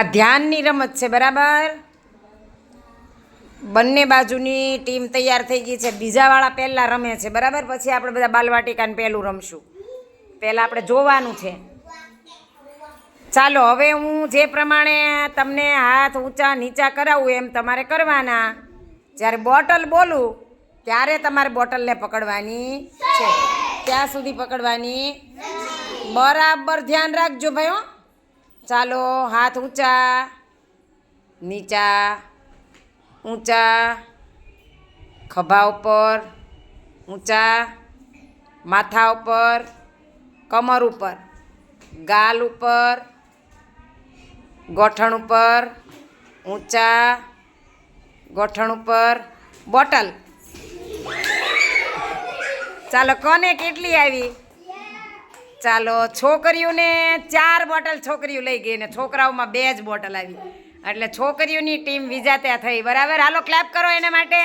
આ ધ્યાનની રમત છે, બરાબર? બંને બાજુની ટીમ તૈયાર થઈ ગઈ છે. બીજાવાળા પહેલાં રમે છે, બરાબર? પછી આપણે બધા બાલવાટિકાને પહેલું રમશું. પહેલાં આપણે જોવાનું છે. ચાલો, હવે હું જે પ્રમાણે તમને હાથ ઊંચા નીચા કરાવું એમ તમારે કરવાના. જ્યારે બોટલ બોલું, ત્યારે તમારે બોટલને પકડવાની છે. ત્યાં સુધી પકડવાની. બરાબર ધ્યાન રાખજો ભાઈઓ ચાલો, હાથ ઊંચા, નીચા, ઊંચા, ખભા ઉપર, ઊંચા, માથા ઉપર, કમર ઉપર, ગાલ ઉપર, ગોઠણ ઉપર, ઊંચા, ગોઠણ ઉપર, બોટલ. ચાલો, કોને કેટલી આવી? ચાલો, છોકરીઓને ચાર બોટલ છોકરીઓ લઈ ગઈ ને છોકરાઓમાં બે જ બોટલ આવી. એટલે છોકરીઓની ટીમ વિજાત્યા થઈ. બરાબર? હાલો ક્લેપ કરો એના માટે.